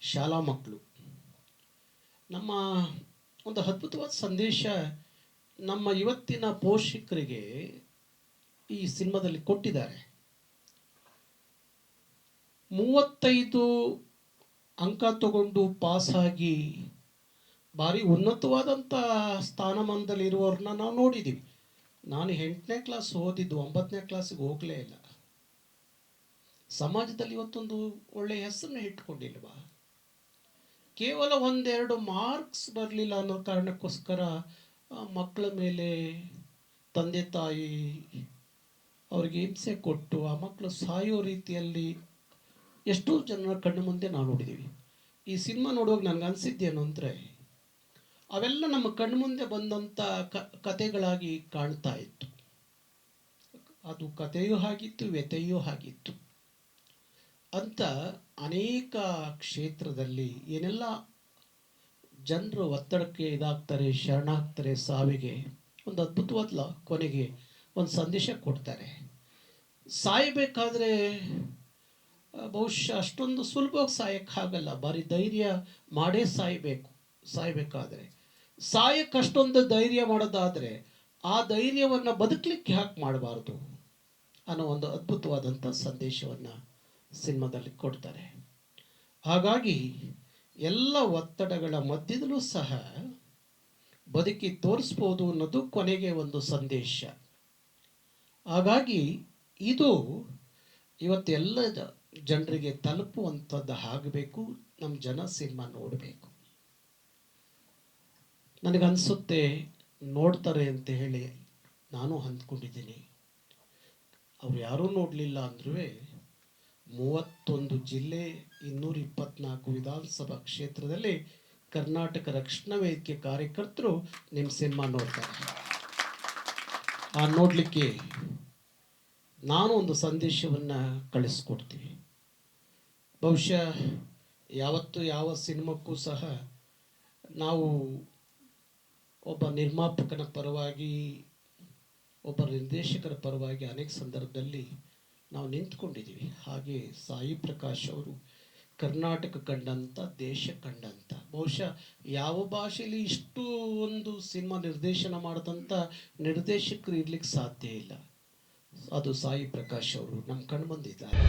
ಶಾಲಾ ಮಕ್ಕಳು. ನಮ್ಮ ಒಂದು ಅದ್ಭುತವಾದ ಸಂದೇಶ ನಮ್ಮ ಇವತ್ತಿನ ಪೋಷಕರಿಗೆ ಈ ಸಿನಿಮಾದಲ್ಲಿ ಕೊಟ್ಟಿದ್ದಾರೆ. ಮೂವತ್ತೈದು ಅಂಕ ತಗೊಂಡು ಪಾಸಾಗಿ ಭಾರಿ ಉನ್ನತವಾದಂಥ ಸ್ಥಾನಮಾನದಲ್ಲಿರುವವ್ರನ್ನ ನಾವು ನೋಡಿದ್ದೀವಿ ನಾನು ಎಂಟನೇ ಕ್ಲಾಸ್ ಓದಿದ್ದು ಒಂಬತ್ತನೇ ಕ್ಲಾಸಿಗೆ ಹೋಗಲೇ ಇಲ್ಲ. ಸಮಾಜದಲ್ಲಿ ಇವತ್ತೊಂದು ಒಳ್ಳೆಯ ಹೆಸರನ್ನ ಇಟ್ಕೊಂಡಿಲ್ವಾ ಕೇವಲ ಒಂದೆರಡು ಮಾರ್ಕ್ಸ್ ಬರಲಿಲ್ಲ ಅನ್ನೋ ಕಾರಣಕ್ಕೋಸ್ಕರ ಮಕ್ಕಳ ಮೇಲೆ ತಂದೆ ತಾಯಿ ಅವ್ರಿಗೆ ಹಿಂಸೆ ಕೊಟ್ಟು ಆ ಮಕ್ಕಳು ಸಾಯೋ ರೀತಿಯಲ್ಲಿ ಎಷ್ಟೋ ಜನರ ಕಣ್ಣು ಮುಂದೆ ನಾವು ನೋಡಿದ್ದೀವಿ ಈ ಸಿನಿಮಾ ನೋಡುವಾಗ ನನಗೆ ಅನಿಸಿದ್ದೇನು ಅಂದರೆ, ಅವೆಲ್ಲ ನಮ್ಮ ಕಣ್ಣು ಮುಂದೆ ಬಂದಂಥ ಕ ಕತೆಗಳಾಗಿ ಕಾಣ್ತಾ ಇತ್ತು. ಅದು ಕಥೆಯೂ ಆಗಿತ್ತು, ವ್ಯಥೆಯೂ ಆಗಿತ್ತು. ಅಂತ ಅನೇಕ ಕ್ಷೇತ್ರದಲ್ಲಿ ಏನೆಲ್ಲ ಜನರು ಒತ್ತಡಕ್ಕೆ ಇದಾಗ್ತಾರೆ, ಶರಣಾಗ್ತಾರೆ ಸಾವಿಗೆ, ಒಂದು ಅದ್ಭುತವಾದ ಕೊನೆಗೆ ಒಂದು ಸಂದೇಶ ಕೊಡ್ತಾರೆ. ಸಾಯಬೇಕಾದ್ರೆ ಬಹುಶಃ ಅಷ್ಟೊಂದು ಸುಲಭವಾಗಿ ಸಾಯಕ್ಕಾಗಲ್ಲ ಭಾರಿ ಧೈರ್ಯ ಮಾಡೇ ಸಾಯಬೇಕು, ಸಾಯಬೇಕಾದ್ರೆ. ಸಾಯಕ್ಕೆ ಅಷ್ಟೊಂದು ಧೈರ್ಯ ಮಾಡೋದಾದರೆ, ಆ ಧೈರ್ಯವನ್ನು ಬದುಕಲಿಕ್ಕೆ ಯಾಕೆ ಮಾಡಬಾರ್ದು ಅನ್ನೋ ಒಂದು ಅದ್ಭುತವಾದಂಥ ಸಂದೇಶವನ್ನು ಸಿನಿಮಾದಲ್ಲಿ ಕೊಡ್ತಾರೆ. ಹಾಗಾಗಿ ಎಲ್ಲ ಒತ್ತಡಗಳ ಮಧ್ಯದಲ್ಲೂ ಸಹ ಬದುಕಿ ತೋರಿಸ್ಬೋದು ಅನ್ನೋದು ಕೊನೆಗೆ ಒಂದು ಸಂದೇಶ. ಹಾಗಾಗಿ ಇದು ಇವತ್ತೆಲ್ಲ ಜನರಿಗೆ ತಲುಪುವಂಥದ್ದು ಆಗಬೇಕು, ನಮ್ಮ ಜನ ಸಿನಿಮಾ ನೋಡಬೇಕು. ನನಗನ್ಸುತ್ತೆ ನೋಡ್ತಾರೆ ಅಂತ ಹೇಳಿ ನಾನು ಅಂದ್ಕೊಂಡಿದ್ದೀನಿ. ಅವ್ರು ಯಾರೂ ನೋಡಲಿಲ್ಲ ಅಂದ್ರೂ ಮೂವತ್ತೊಂದು ಜಿಲ್ಲೆ ಇನ್ನೂರ ಇಪ್ಪತ್ನಾಲ್ಕು ವಿಧಾನಸಭಾ ಕ್ಷೇತ್ರದಲ್ಲಿ ಕರ್ನಾಟಕ ರಕ್ಷಣಾ ವೇದಿಕೆ ಕಾರ್ಯಕರ್ತರು ನಿಮ್ಮ ಸಿನಿಮಾ ನೋಡ್ತಾರೆ. ಆ ನೋಡಲಿಕ್ಕೆ ನಾನು ಒಂದು ಸಂದೇಶವನ್ನು ಕಳಿಸ್ಕೊಡ್ತೀವಿ ಬಹುಶಃ ಯಾವತ್ತು ಯಾವ ಸಿನಿಮಾಕ್ಕೂ ಸಹ ನಾವು ಒಬ್ಬ ನಿರ್ಮಾಪಕನ ಪರವಾಗಿ, ಒಬ್ಬ ನಿರ್ದೇಶಕರ ಪರವಾಗಿ ಅನೇಕ ಸಂದರ್ಭದಲ್ಲಿ ನಾವು ನಿಂತ್ಕೊಂಡಿದ್ದೀವಿ. ಹಾಗೆ ಸಾಯಿ ಪ್ರಕಾಶ್ ಅವರು, ಕರ್ನಾಟಕ ಕಂಡಂಥ ದೇಶ ಕಂಡಂಥ ಬಹುಶಃ ಯಾವ ಭಾಷೆಯಲ್ಲಿ ಇಷ್ಟು ಒಂದು ಸಿನಿಮಾ ನಿರ್ದೇಶನ ಮಾಡಿದಂಥ ನಿರ್ದೇಶಕರು ಇರ್ಲಿಕ್ಕೆ ಸಾಧ್ಯ ಇಲ್ಲ. ಅದು ಸಾಯಿ ಪ್ರಕಾಶ್ ಅವರು, ನಮ್ಮ ಕಣ್ಮುಂದಿದ್ದಾರೆ